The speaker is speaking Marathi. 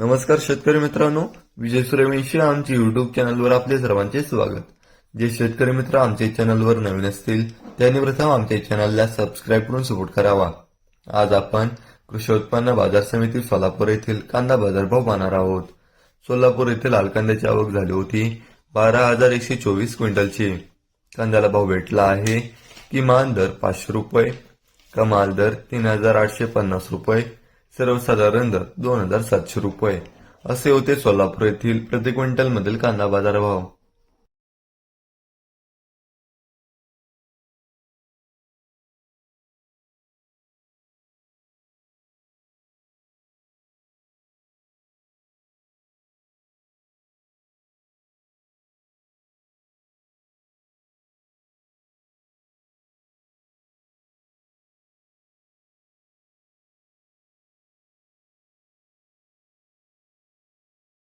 नमस्कार शेतकरी मित्रांनो विजय सूर्यवंशी आमच्या युट्यूब चॅनलवर आपले सर्वांचे स्वागत. जे शेतकरी मित्र आमच्या चॅनलवर नवीन असतील त्यांनी प्रथम आमच्या चॅनलला सबस्क्राईब करून सपोर्ट करावा. आज आपण कृषी उत्पन्न बाजार समिती सोलापूर येथील कांदा बाजारभाव पाहणार आहोत. सोलापूर येथे लाल कांद्याची आवक झाली होती बारा हजार एकशे चोवीस क्विंटलची. कांद्याला भाव भेटला आहे. किमान दर पाचशे रुपये कमाल दर तीन हजार आठशे पन्नास रुपये सर्वसाधारण दर दोन हजार सातशे रुपये. असे होते सोलापूर येथील प्रति क्विंटल मधील कांदा बाजार भाव